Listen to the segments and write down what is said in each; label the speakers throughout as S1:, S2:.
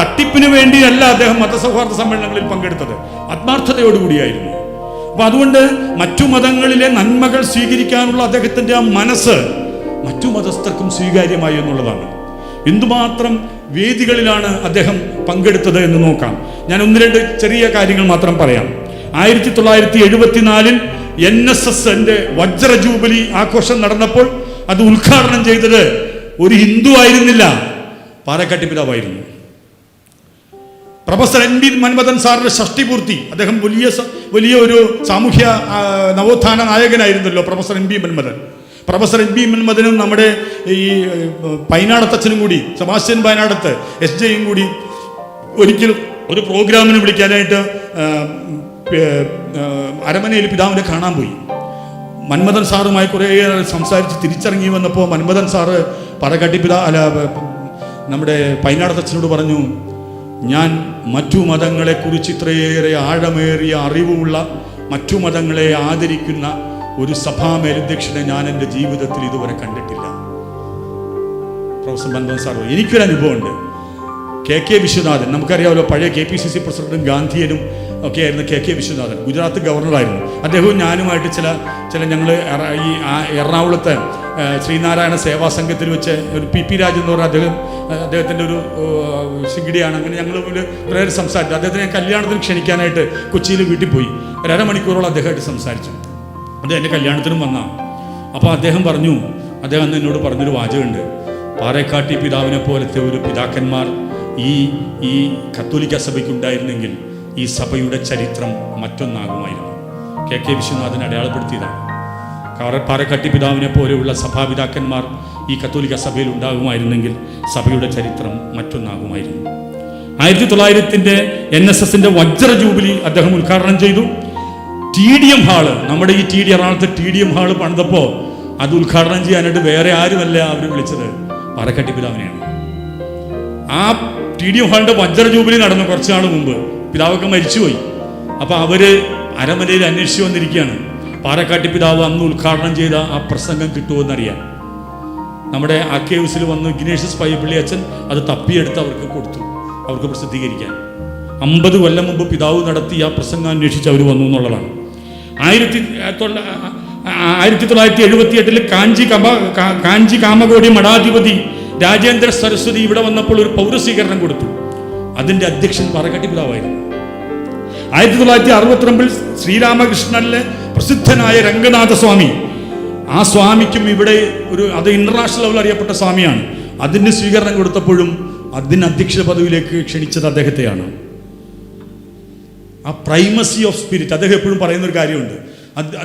S1: തട്ടിപ്പിന് വേണ്ടിയല്ല അദ്ദേഹം മതസൗഹാർദ്ദ സമ്മേളനങ്ങളിൽ പങ്കെടുത്തത്. ആത്മാർത്ഥതയോടുകൂടിയായിരുന്നു. അപ്പൊ അതുകൊണ്ട് മറ്റു മതങ്ങളിലെ നന്മകൾ സ്വീകരിക്കാനുള്ള അദ്ദേഹത്തിന്റെ ആ മനസ്സ് മറ്റു മതസ്ഥർക്കും സ്വീകാര്യമായി എന്നുള്ളതാണ്. എന്തുമാത്രം വേദികളിലാണ് അദ്ദേഹം പങ്കെടുത്തത് എന്ന് നോക്കാം. ഞാൻ ഒന്ന് രണ്ട് ചെറിയ കാര്യങ്ങൾ മാത്രം പറയാം. ആയിരത്തി തൊള്ളായിരത്തി എഴുപത്തിനാലിൽ എൻ എസ് എസിന്റെ വജ്ര ജൂബിലി ആഘോഷം നടന്നപ്പോൾ അത് ഉദ്ഘാടനം ചെയ്തത് ഒരു ഹിന്ദു ആയിരുന്നില്ല. പാലക്കാട്ടി പിതാവായിരുന്നു. പ്രൊഫസർ എൻ ബി മൻമഥൻ സാറിന്റെ ഷഷ്ടിപൂർത്തി അദ്ദേഹം വലിയ വലിയ ഒരു സാമൂഹ്യ നവോത്ഥാന നായകനായിരുന്നല്ലോ professor N B Manmathan. Professor N B മൻമഥനും നമ്മുടെ ഈ പൈനാടത്തച്ഛനും കൂടി സെബാസ്റ്റ്യൻ പൈനാടത്ത് എസ് ജെയും കൂടി ഒരിക്കലും ഒരു പ്രോഗ്രാമിന് വിളിക്കാനായിട്ട് അരമനയിൽ പിതാവിനെ കാണാൻ പോയി. മന്മഥൻ സാറുമായി കുറേ സംസാരിച്ച് തിരിച്ചിറങ്ങി വന്നപ്പോൾ മന്മഥൻ സാറ് പറക്കാട്ടി പിതാ അല്ല നമ്മുടെ പൈനാടത്തച്ഛനോട് പറഞ്ഞു ഞാൻ മറ്റു മതങ്ങളെക്കുറിച്ച് ഇത്രയേറെ ആഴമേറിയ അറിവുള്ള മറ്റു മതങ്ങളെ ആദരിക്കുന്ന ഒരു സഭാ മേലധ്യക്ഷനെ ഞാൻ എന്റെ ജീവിതത്തിൽ ഇതുവരെ കണ്ടിട്ടില്ല. പ്രൊഫസർ മൻമോഹൻ പറഞ്ഞു, എനിക്കൊരു അനുഭവമുണ്ട്. കെ കെ വിശ്വനാഥൻ നമുക്കറിയാമല്ലോ പഴയ കെ പി സി സി പ്രസിഡന്റും ഗാന്ധിയനും ഒക്കെ ആയിരുന്നു കെ കെ വിശ്വനാഥൻ ഗുജറാത്ത് ഗവർണറായിരുന്നു. അദ്ദേഹവും ഞാനുമായിട്ട് ചില ചില ഞങ്ങൾ ഈ എറണാകുളത്തെ ശ്രീനാരായണ സേവാ സംഘത്തിൽ വെച്ച് ഒരു പി പി രാജ് എന്ന് പറഞ്ഞ അദ്ദേഹം അദ്ദേഹത്തിന്റെ ഒരു സിഗിഡിയാണ് അങ്ങനെ ഞങ്ങൾ കുറേ സംസാരിച്ചു. അദ്ദേഹത്തിനെ കല്യാണത്തിന് ക്ഷണിക്കാനായിട്ട് കൊച്ചിയിൽ വീട്ടിൽ പോയി. ഒരു അരമണിക്കൂറോളം അദ്ദേഹമായിട്ട് സംസാരിച്ചു. അത് എന്റെ കല്യാണത്തിനും വന്ന. അപ്പോൾ അദ്ദേഹം പറഞ്ഞു അദ്ദേഹം അന്ന് എന്നോട് പറഞ്ഞൊരു വാചകമുണ്ട്. പാറേക്കാട്ടി പിതാവിനെ പോലത്തെ ഒരു പിതാക്കന്മാർ ഈ ഈ കത്തോലിക്ക സഭയ്ക്കുണ്ടായിരുന്നെങ്കിൽ ഈ സഭയുടെ ചരിത്രം മറ്റൊന്നാകുമായിരുന്നു. കെ കെ വിശ്വനാഥൻ അടയാളപ്പെടുത്തിയതാണ്. പാറക്കാട്ടി പിതാവിനെ പോലെയുള്ള സഭാപിതാക്കന്മാർ ഈ കത്തോലിക്ക സഭയിൽ ഉണ്ടാകുമായിരുന്നെങ്കിൽ സഭയുടെ ചരിത്രം മറ്റൊന്നാകുമായിരുന്നു. ആയിരത്തി തൊള്ളായിരത്തിന്റെ എൻ എസ് എസിന്റെ വജ്ര ജൂബിലി അദ്ദേഹം ഉദ്ഘാടനം ചെയ്തു. ടി ഡി എം ഹാൾ നമ്മുടെ ഈ ടി ഡി എറണാകുളത്ത് ടി ഡി എം ഹാൾ പണിതപ്പോൾ അത് ഉദ്ഘാടനം ചെയ്യാനായിട്ട് വേറെ ആരുമല്ല അവർ വിളിച്ചത് പാറക്കാട്ടി പിതാവിനെയാണ്. ആ ടി ഡി എം ഹാളിന്റെ വജ്ര ജൂബിലി നടന്നു കുറച്ച് നാൾ മുമ്പ് പിതാവൊക്കെ മരിച്ചുപോയി. അപ്പൊ അവർ അരമനയിൽ അന്വേഷിച്ചു വന്നിരിക്കുകയാണ്. പാറക്കാട്ടി പിതാവ് അന്ന് ഉദ്ഘാടനം ചെയ്ത ആ പ്രസംഗം കിട്ടുമെന്നറിയാം നമ്മുടെ അക്കേവ്സിൽ വന്ന് ഇഗ്നേഷ്യസ് പയ്യപ്പള്ളി അച്ഛൻ അത് തപ്പിയെടുത്ത് അവർക്ക് കൊടുത്തു അവർക്ക് പ്രസിദ്ധീകരിക്കാൻ. അമ്പത് കൊല്ലം മുമ്പ് പിതാവ് നടത്തി ആ പ്രസംഗം അന്വേഷിച്ച് അവർ വന്നു എന്നുള്ളതാണ്. ആയിരത്തി ആയിരത്തി തൊള്ളായിരത്തി എഴുപത്തി എട്ടിൽ കാഞ്ചി കമ കാഞ്ചി കാമകോടി മഠാധിപതി രാജേന്ദ്ര സരസ്വതി ഇവിടെ വന്നപ്പോൾ ഒരു പൗരസ്വീകരണം കൊടുത്തു. അതിന്റെ അധ്യക്ഷൻ പറകട്ടി പിതാവായിരുന്നു. ആയിരത്തി തൊള്ളായിരത്തി അറുപത്തിരണ്ടിൽ ശ്രീരാമകൃഷ്ണനിലെ പ്രസിദ്ധനായ രംഗനാഥ സ്വാമി. ആ സ്വാമിക്കും ഇവിടെ ഒരു അത് ഇന്റർനാഷണൽ ലെവൽ അറിയപ്പെട്ട സ്വാമിയാണ്. അതിന് സ്വീകരണം കൊടുത്തപ്പോഴും അതിന് അധ്യക്ഷ പദവിയിലേക്ക് ക്ഷണിച്ചത് അദ്ദേഹത്തെയാണ്. ആ പ്രൈമസി ഓഫ് സ്പിരിറ്റ് അദ്ദേഹം എപ്പോഴും പറയുന്ന ഒരു കാര്യമുണ്ട്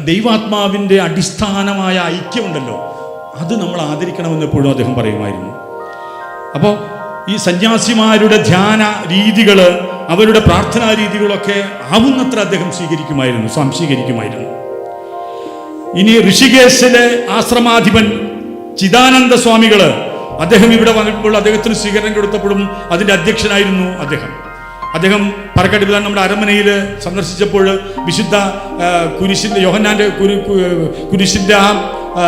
S1: ദൈവാത്മാവിന്റെ അടിസ്ഥാനമായ ഐക്യമുണ്ടല്ലോ. അത് നമ്മൾ ആദരിക്കണമെന്ന് എപ്പോഴും അദ്ദേഹം പറയുമായിരുന്നു. അപ്പോൾ ഈ സന്യാസിമാരുടെ ധ്യാന രീതികൾ അവരുടെ പ്രാർത്ഥനാ രീതികളൊക്കെ ആവുന്നത്ര അദ്ദേഹം സ്വീകരിക്കുമായിരുന്നു സംശീകരിക്കുമായിരുന്നു ഇനി ഋഷികേശിലെ ആശ്രമാധിപൻ ചിദാനന്ദ സ്വാമികൾ അദ്ദേഹം ഇവിടെ വന്നപ്പോൾ അദ്ദേഹത്തിന് സ്വീകരണം കൊടുത്തപ്പോഴും അതിന്റെ അധ്യക്ഷനായിരുന്നു അദ്ദേഹം. അദ്ദേഹം പറക്കാട്ടി പിതാൻ നമ്മുടെ അരമനയിൽ സന്ദർശിച്ചപ്പോൾ വിശുദ്ധ കുരിശിന്റെ യോഹന്നാന്റെ കുരു കുരിശിന്റെ ആ,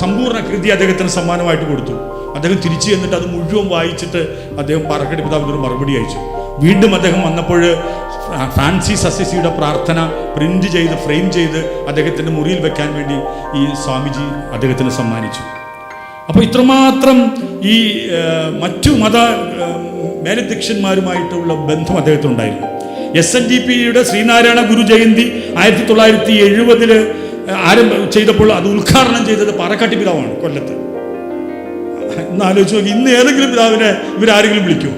S1: സമ്പൂർണ കൃതി അദ്ദേഹത്തിന് സമ്മാനമായിട്ട് കൊടുത്തു. അദ്ദേഹം തിരിച്ചു ചെന്നിട്ട് അത് മുഴുവൻ വായിച്ചിട്ട് അദ്ദേഹം പാറക്കാട് പിതാവിനൊരു മറുപടി അയച്ചു. വീണ്ടും അദ്ദേഹം വന്നപ്പോൾ ഫ്രാൻസിസ് അസിസിയുടെ പ്രാർത്ഥന പ്രിന്റ് ചെയ്ത് ഫ്രെയിം ചെയ്ത് അദ്ദേഹത്തിന്റെ മുറിയിൽ വെക്കാൻ വേണ്ടി ഈ സ്വാമിജി അദ്ദേഹത്തിന് സമ്മാനിച്ചു. അപ്പോൾ ഇത്രമാത്രം ഈ മറ്റു മത മേലധ്യക്ഷന്മാരുമായിട്ടുള്ള ബന്ധം അദ്ദേഹത്തിനുണ്ടായിരുന്നു എസ് എൻ ഡി പിയുടെ ശ്രീനാരായണ ഗുരു ജയന്തി ആയിരത്തി തൊള്ളായിരത്തി എഴുപതിൽ ആരംഭ ചെയ്തപ്പോൾ അത് ഉദ്ഘാടനം ചെയ്തത് പാറക്കാട്ടി പിതാവാണ് കൊല്ലത്ത്. ഇന്ന് ആലോചിച്ച് നോക്കി ഇന്ന് ഏതെങ്കിലും പിതാവിനെ ഇവരാരെങ്കിലും വിളിക്കൂ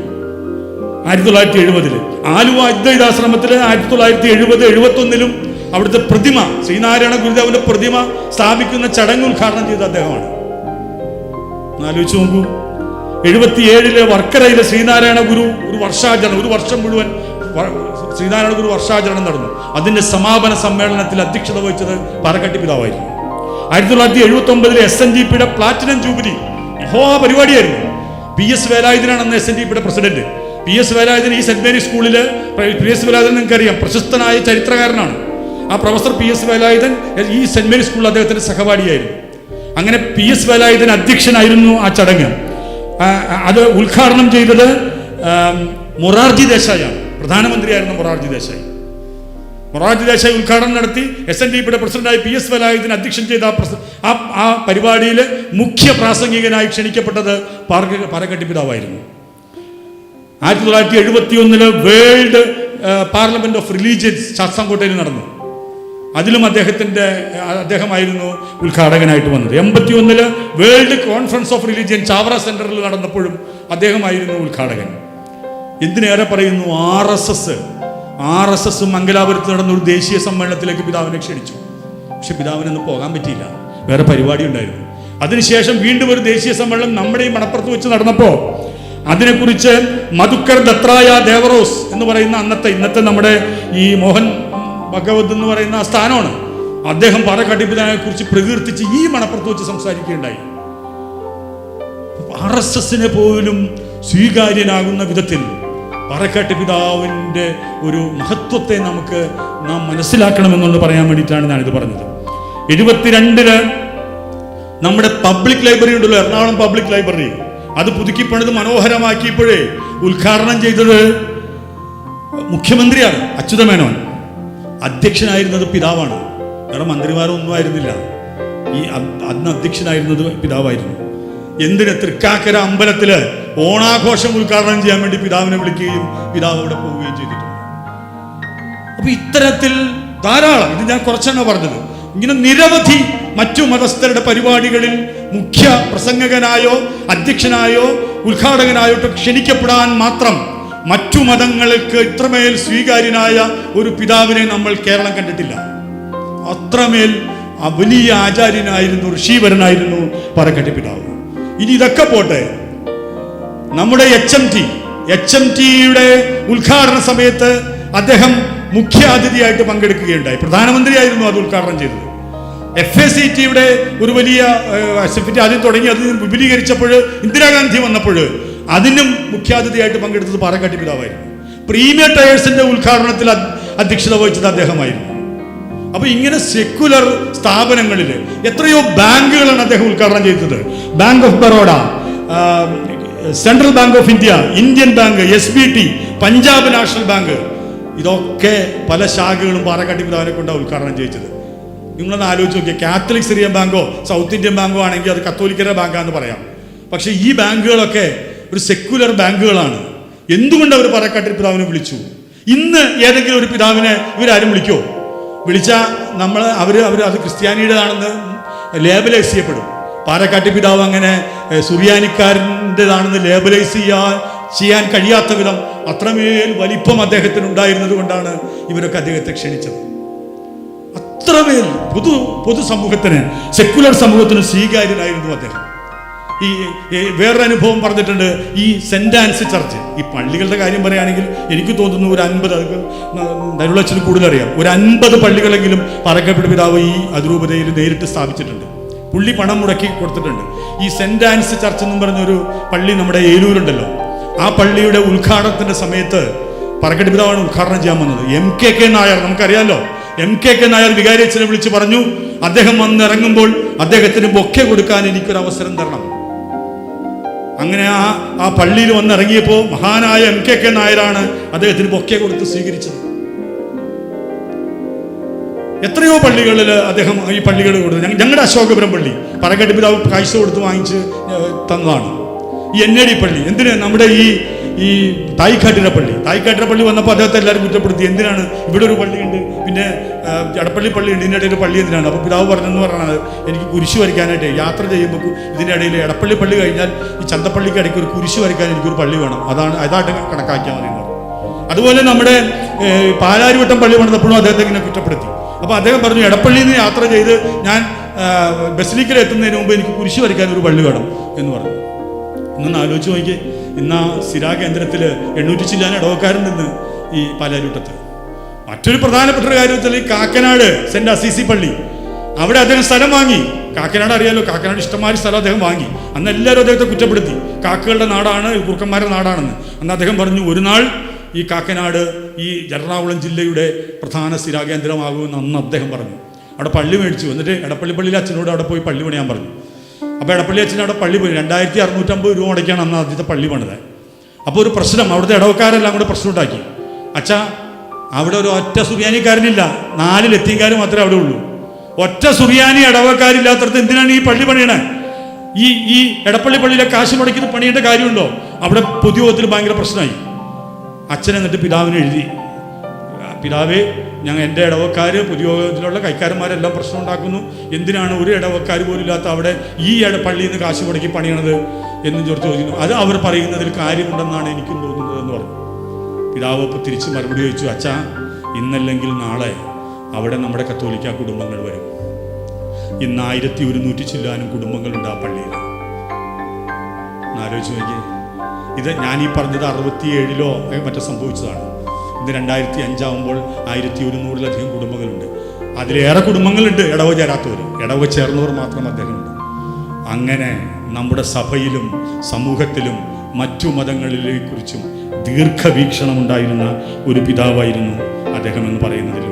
S1: ആയിരത്തി തൊള്ളായിരത്തി എഴുപതിൽ. ആലുവ അദ്വൈതാശ്രമത്തിൽ ആയിരത്തി തൊള്ളായിരത്തി എഴുപത് എഴുപത്തൊന്നിലും അവിടുത്തെ പ്രതിമ ശ്രീനാരായണ ഗുരുദേവന്റെ പ്രതിമ സ്ഥാപിക്കുന്ന ചടങ്ങ് ഉദ്ഘാടനം ചെയ്ത അദ്ദേഹമാണ്. ആലോചിച്ച് നോക്കൂ. എഴുപത്തിയേഴിലെ വർക്കരയിലെ ശ്രീനാരായണ ഗുരു ഒരു വർഷാചരണം ഒരു വർഷം മുഴുവൻ ശ്രീനാരായണ ഗുരു വർഷാചരണം നടന്നു. അതിന്റെ സമാപന സമ്മേളനത്തിൽ അധ്യക്ഷത വഹിച്ചത് പാറക്കട്ടി പിതാവായിരുന്നു. ആയിരത്തി തൊള്ളായിരത്തി എഴുപത്തി ഒമ്പതിലെ എസ് എൻ ജി പിയുടെ പ്ലാറ്റിനം ജൂബിലി മഹോ പരിപാടിയായിരുന്നു പി എസ് വേലായുധനാണ് അന്ന് എസ് എൻ ജി പിയുടെ പ്രസിഡന്റ്. പി എസ് വേലായുധൻ ഈ സെന്റ് മേരി സ്കൂളിൽ പി എസ് വേലായുധൻ നിങ്ങൾക്കറിയാം പ്രശസ്തനായ ചരിത്രകാരനാണ്. ആ പ്രൊഫസർ പി എസ് വേലായുധൻ ഈ സെന്റ് മേരി സ്കൂളിൽ അദ്ദേഹത്തിന്റെ സഹപാഠിയായിരുന്നു. അങ്ങനെ പി എസ് വേലായുധൻ അധ്യക്ഷനായിരുന്നു ആ ചടങ്ങ്. അത് ഉദ്ഘാടനം ചെയ്തത് മൊറാർജി ദേശായാണ്. പ്രധാനമന്ത്രിയായിരുന്നു മൊറാർജി ദേശായി. മൊറാർജി ദേശായി ഉദ്ഘാടനം നടത്തി എസ് എൻ ഡി പിയുടെ പ്രസിഡന്റായി പി എസ് വേലായുധൻ അധ്യക്ഷൻ ചെയ്ത ആ ആ പരിപാടിയിൽ മുഖ്യ പ്രാസംഗികനായി ക്ഷണിക്കപ്പെട്ടത് പാർക്ക പാറക്കട്ടി പിതാവായിരുന്നു. ആയിരത്തി തൊള്ളായിരത്തി എഴുപത്തി ഒന്നിൽ വേൾഡ് പാർലമെന്റ് ഓഫ് റിലീജിയൻസ് ശാസ്താംകോട്ടയിൽ നടന്നു. അതിലും അദ്ദേഹത്തിന്റെ അദ്ദേഹമായിരുന്നു ഉദ്ഘാടകനായിട്ട് വന്നത്. എൺപത്തി ഒന്നിൽ world conference of religion Chavara സെന്ററിൽ നടന്നപ്പോഴും അദ്ദേഹമായിരുന്നു ഉദ്ഘാടകൻ. എന്തിനേറെ പറയുന്നു? R S S. R S S മംഗലാപുരത്ത് നടന്ന ഒരു ദേശീയ സമ്മേളനത്തിലേക്ക് പിതാവിനെ ക്ഷണിച്ചു. പക്ഷെ പിതാവിനൊന്നും പോകാൻ പറ്റിയില്ല. വേറെ പരിപാടി ഉണ്ടായിരുന്നു. അതിനുശേഷം വീണ്ടും ഒരു ദേശീയ സമ്മേളനം നമ്മുടെ ഈ മണപ്പുറത്ത് വെച്ച് നടന്നപ്പോൾ അതിനെക്കുറിച്ച് മധുക്കർ ദത്രായ ദേവറോസ് എന്ന് പറയുന്ന അന്നത്തെ ഇന്നത്തെ നമ്മുടെ ഈ മോഹൻ ഭഗവത് എന്ന് പറയുന്ന ആ സ്ഥാനമാണ്. അദ്ദേഹം പിതാവിനെ കുറിച്ച് പ്രകീർത്തിച്ച് ഈ മണപ്പുറത്ത് വെച്ച് സംസാരിക്കുകയുണ്ടായി. ആർ എസ് എസിനെ പോലും സ്വീകാര്യനാകുന്ന വിധത്തിൽ പറക്കാട്ട് പിതാവിന്റെ ഒരു മഹത്വത്തെ നമുക്ക് നാം മനസ്സിലാക്കണമെന്നുള്ളത് പറയാൻ വേണ്ടിയിട്ടാണ് ഞാനിത് പറഞ്ഞത്. എഴുപത്തിരണ്ടിന് നമ്മുടെ പബ്ലിക് ലൈബ്രറി ഉണ്ടല്ലോ എറണാകുളം പബ്ലിക് ലൈബ്രറി. അത് പുതുക്കി പണിത് മനോഹരമാക്കിയപ്പോഴേ ഉദ്ഘാടനം ചെയ്തത് മുഖ്യമന്ത്രിയാണ് അച്യുതമേനോൻ അധ്യക്ഷനായിരുന്നത് പിതാവാണ്. വേറെ മന്ത്രിമാരൊന്നും ആയിരുന്നില്ല ഈ അന്ന് അധ്യക്ഷനായിരുന്നത് പിതാവായിരുന്നു. എന്തിന് തൃക്കാക്കര അമ്പലത്തിൽ ഓണാഘോഷം ഉദ്ഘാടനം ചെയ്യാൻ വേണ്ടി പിതാവിനെ വിളിക്കുകയും പിതാവ് അവിടെ പോവുകയും ചെയ്തിട്ടുണ്ട്. അപ്പൊ ഇത്തരത്തിൽ ധാരാളം ഇത് ഞാൻ കുറച്ചെണ്ണ പറഞ്ഞത് ഇങ്ങനെ നിരവധി മറ്റു മതസ്ഥരുടെ പരിപാടികളിൽ മുഖ്യ പ്രസംഗകനായോ അധ്യക്ഷനായോ ഉദ്ഘാടകനായോ ക്ഷണിക്കപ്പെടാൻ മാത്രം മറ്റു മതങ്ങൾക്ക് ഇത്രമേൽ സ്വീകാര്യനായ ഒരു പിതാവിനെ നമ്മൾ കേരളം കണ്ടിട്ടില്ല. അത്രമേൽ വലിയ ആചാര്യനായിരുന്നു ഋഷീവരനായിരുന്നു പറക്കട്ടി പിതാവ്. ഇനി ഇതൊക്കെ പോട്ടെ. നമ്മുടെ H M T H M ടിയുടെ ഉദ്ഘാടന സമയത്ത് അദ്ദേഹം മുഖ്യ അതിഥിയായിട്ട് പങ്കെടുക്കുകയുണ്ടായി. പ്രധാനമന്ത്രിയായിരുന്നു അത് ഉദ്ഘാടനം ചെയ്തത്. എഫ് എ സി ടിയുടെ ഒരു വലിയ എസ് ആദ്യം തുടങ്ങി അത് വിപുലീകരിച്ചപ്പോൾ ഇന്ദിരാഗാന്ധി വന്നപ്പോൾ അതിനും മുഖ്യാതിഥിയായിട്ട് പങ്കെടുത്തത് പാറക്കാട്ടി പിതാവായിരുന്നു. പ്രീമിയർ ടയേഴ്സിന്റെ ഉദ്ഘാടനത്തിൽ അധ്യക്ഷത വഹിച്ചത് അദ്ദേഹമായിരുന്നു. അപ്പൊ ഇങ്ങനെ സെക്യുലർ സ്ഥാപനങ്ങളിൽ എത്രയോ ബാങ്കുകളാണ് അദ്ദേഹം ഉദ്ഘാടനം ചെയ്തത്. Bank of Baroda central bank of India Indian bank S B T Punjab national bank ഇതൊക്കെ പല ശാഖകളും പാറക്കാട്ടി പിതാവിനെ കൊണ്ടാണ് ഉദ്ഘാടനം ചെയ്യിച്ചത്. നിങ്ങളൊന്ന് ആലോചിച്ച് നോക്കിയാൽ കാത്തലിക് സിറിയൻ ബാങ്കോ സൗത്ത് ഇന്ത്യൻ ബാങ്കോ ആണെങ്കിൽ അത് കത്തോലിക്കര ബാങ്കാന്ന് പറയാം. പക്ഷേ ഈ ബാങ്കുകളൊക്കെ ഒരു സെക്യുലർ ബാങ്കുകളാണ്. എന്തുകൊണ്ട് അവർ പാറക്കാട്ടിൽ പിതാവിനെ വിളിച്ചു? ഇന്ന് ഏതെങ്കിലും ഒരു പിതാവിനെ ഇവരാരും വിളിക്കോ? വിളിച്ചാൽ നമ്മൾ അവർ അവർ അത് ക്രിസ്ത്യാനിയുടേതാണെന്ന് ലേബലൈസ് ചെയ്യപ്പെടും. പാറക്കാട്ടി പിതാവ് അങ്ങനെ സുറിയാനിക്കാരന്റെതാണെന്ന് ലേബലൈസ് ചെയ്യാൻ ചെയ്യാൻ കഴിയാത്ത വിധം അത്രമേൽ വലിപ്പം അദ്ദേഹത്തിന് ഉണ്ടായിരുന്നത് കൊണ്ടാണ് ഇവരൊക്കെ അദ്ദേഹത്തെ ക്ഷണിച്ചത്. അത്രമേൽ പൊതു പൊതുസമൂഹത്തിന് സെക്യുലർ സമൂഹത്തിന് സ്വീകാര്യനായിരുന്നു അദ്ദേഹം. ഈ വേറൊരു അനുഭവം പറഞ്ഞിട്ടുണ്ട് ഈ സെന്റ് ആൻസ് ചർച്ച് ഈ പള്ളികളുടെ കാര്യം പറയുകയാണെങ്കിൽ എനിക്ക് തോന്നുന്നു ഒരു അൻപത് നരുളച്ചിന് കൂടുതൽ അറിയാം. ഒരു അൻപത് പള്ളികളെങ്കിലും പറക്കപ്പെട്ട പിതാവ് ഈ അതിരൂപതയിൽ നേരിട്ട് സ്ഥാപിച്ചിട്ടുണ്ട്. പുള്ളി പണം മുടക്കി കൊടുത്തിട്ടുണ്ട്. ഈ സെന്റ് ആൻസ് ചർച്ച് എന്നും പറഞ്ഞൊരു പള്ളി നമ്മുടെ ഏലൂരുണ്ടല്ലോ. ആ പള്ളിയുടെ ഉദ്ഘാടനത്തിന്റെ സമയത്ത് പറക്കട്ടി പിതാവാണ് ഉദ്ഘാടനം ചെയ്യാൻ വന്നത്. എം കെ കെ നായർ നമുക്കറിയാലോ? എം കെ കെ നായർ വികാരി അച്ഛനെ വിളിച്ച് പറഞ്ഞു അദ്ദേഹം വന്നിറങ്ങുമ്പോൾ അദ്ദേഹത്തിന് ബൊക്കെ കൊടുക്കാൻ എനിക്കൊരു അവസരം തരണം. അങ്ങനെ ആ ആ പള്ളിയിൽ വന്നിറങ്ങിയപ്പോൾ മഹാനായ എം കെ കെ നായരാണ് അദ്ദേഹത്തിന് ബൊക്കെ കൊടുത്ത് സ്വീകരിച്ചത്. എത്രയോ പള്ളികളിൽ അദ്ദേഹം ഈ പള്ളികൾ കൊടുത്തു. ഞങ്ങ- ഞങ്ങളുടെ അശോകപുരം പള്ളി. പറക്കട്ടി പിതാവ് കാഴ്ച കൊടുത്ത് വാങ്ങിച്ച് തന്നതാണ്. ഈ എൻ എ ഡി പള്ളി എന്തിന് നമ്മുടെ ഈ ഈ തായ്ക്കാട്ടിര പള്ളി തായ്ക്കാട്ടിര പള്ളി വന്നപ്പോൾ അദ്ദേഹത്തെ എല്ലാവരും കുറ്റപ്പെടുത്തി. എന്തിനാണ്? ഇവിടെ ഒരു പള്ളിയുണ്ട്. പിന്നെ ചടപ്പള്ളി പള്ളി ഉണ്ട്. ഇതിന്റെ ഇടയിൽ പള്ളി എന്തിനാണ്? അപ്പോൾ പിതാവ് പറഞ്ഞെന്ന് പറഞ്ഞാൽ എനിക്ക് കുരിശ് വരയ്ക്കാനായിട്ട് യാത്ര ചെയ്യുമ്പോൾ ഇതിന്റെ ഇടയിൽ എടപ്പള്ളി പള്ളി കഴിഞ്ഞാൽ ഈ ചന്തപ്പള്ളിക്ക് ഇടയ്ക്ക് ഒരു കുരിശ് വരയ്ക്കാൻ എനിക്കൊരു പള്ളി വേണം. അതാണ് അതായിട്ട് കണക്കാക്കിയാൽ മതി അതുപോലെ നമ്മുടെ പാലാരിവട്ടം പള്ളി പണിതപ്പോഴും അദ്ദേഹത്തെ ഇങ്ങനെ കുറ്റപ്പെടുത്തി. അപ്പോൾ അദ്ദേഹം പറഞ്ഞു എടപ്പള്ളിയിൽ നിന്ന് യാത്ര ചെയ്ത് ഞാൻ ബസിലിക്കൽ എത്തുന്നതിന് മുമ്പ് എനിക്ക് കുരിശ് വരയ്ക്കാൻ ഒരു പള്ളി വേണം എന്ന് പറഞ്ഞു. ഇന്നൊന്ന് ആലോചിച്ച് നോക്കി ഇന്ന് ആ സിരാ കേന്ദ്രത്തിൽ എണ്ണൂറ്റി ചില്ലാൻ ഇടവക്കാരുണ്ടെന്ന് ഈ പാലാരൂട്ടത്ത് മറ്റൊരു പ്രധാനപ്പെട്ട ഒരു കാര്യം വെച്ചാൽ ഈ കാക്കനാട് സെന്റ് അസീസി പള്ളി. അവിടെ അദ്ദേഹം സ്ഥലം വാങ്ങി. കാക്കനാട് അറിയാലോ കാക്കനാട് ഇഷ്ടമായ സ്ഥലം അദ്ദേഹം വാങ്ങി. അന്ന് എല്ലാവരും അദ്ദേഹത്തെ കുറ്റപ്പെടുത്തി. കാക്കകളുടെ നാടാണ് കുറുക്കന്മാരുടെ നാടാണെന്ന്. അന്ന് അദ്ദേഹം പറഞ്ഞു ഒരു നാൾ ഈ കാക്കനാട് ഈ എറണാകുളം ജില്ലയുടെ പ്രധാന സ്ഥിരാകേന്ദ്രമാകുമെന്ന് അന്ന് അദ്ദേഹം പറഞ്ഞു. അവിടെ പള്ളി മേടിച്ചു. എന്നിട്ട് എടപ്പള്ളി പള്ളിയിലെ അച്ഛനോട് അവിടെ പോയി പള്ളി പണിയാൻ പറഞ്ഞു. അപ്പോൾ എടപ്പള്ളി അച്ഛൻ അവിടെ പള്ളി പോയി. രണ്ടായിരത്തി അറുന്നൂറ്റമ്പത് രൂപ മുടക്കിയാണ് അന്ന് ആദ്യത്തെ പള്ളി പണിത് അപ്പോൾ ഒരു പ്രശ്നം അവിടുത്തെ ഇടവക്കാരെല്ലാം കൂടെ പ്രശ്നം ഉണ്ടാക്കി. അച്ഛാ അവിടെ ഒരു ഒറ്റ സുറിയാനിക്കാരനില്ല. നാല് ലത്തീൻകാർ മാത്രമേ അവിടെ ഉള്ളൂ. ഒറ്റ സുറിയാനി ഇടവക്കാരില്ലാത്തടത്ത് എന്തിനാണ് ഈ പള്ളി പണിയണേ? ഈ ഈ എടപ്പള്ളി പള്ളിയിലെ കാശ് മുടക്കി പണിയേണ്ട കാര്യമുണ്ടോ? അവിടെ പൊതുയോഗത്തിൽ ഭയങ്കര പ്രശ്നമായി. അച്ഛൻ എന്നിട്ട് പിതാവിന് എഴുതി. പിതാവേ ഞങ്ങൾ എന്റെ ഇടവക്കാർ പൊതുയോഗത്തിലുള്ള കൈക്കാരന്മാരെല്ലാം പ്രശ്നം ഉണ്ടാക്കുന്നു. എന്തിനാണ് ഒരു ഇടവക്കാർ പോലും ഇല്ലാത്ത അവിടെ ഈ ഇട പള്ളിയിൽ നിന്ന് കാശ് മുടക്കി പണിയണത് എന്ന് ചോദിച്ചു ചോദിക്കുന്നു. അത് അവർ പറയുന്നതിൽ കാര്യമുണ്ടെന്നാണ് എനിക്കും തോന്നുന്നത് എന്ന് പറഞ്ഞു. പിതാവ് ഇപ്പോൾ തിരിച്ച് മറുപടി ചോദിച്ചു അച്ഛാ ഇന്നല്ലെങ്കിൽ നാളെ അവിടെ നമ്മുടെ കത്തോലിക്ക കുടുംബങ്ങൾ വരും. ഇന്ന് ആയിരത്തി ഒരുന്നൂറ്റി ചില്ലാനും കുടുംബങ്ങളുണ്ട് ആ പള്ളിയിൽ. എന്നാലോചിച്ച് നോക്കിയേ. ഇത് ഞാൻ ഈ പറഞ്ഞത് അറുപത്തിയേഴിലോ മറ്റോ സംഭവിച്ചതാണ്. ഇത് രണ്ടായിരത്തി അഞ്ചാവുമ്പോൾ ആയിരത്തി ഒരുന്നൂറിലധികം കുടുംബങ്ങളുണ്ട്. അതിലേറെ കുടുംബങ്ങളുണ്ട് ഇടവ് ചേരാത്തവർ ഇടവ് ചേർന്നവർ മാത്രം അദ്ദേഹമുണ്ട്. അങ്ങനെ നമ്മുടെ സഭയിലും സമൂഹത്തിലും മറ്റു മതങ്ങളിലെ കുറിച്ചും ദീർഘവീക്ഷണം ഉണ്ടായിരുന്ന ഒരു പിതാവായിരുന്നു അദ്ദേഹം എന്ന് പറയുന്നതിൽ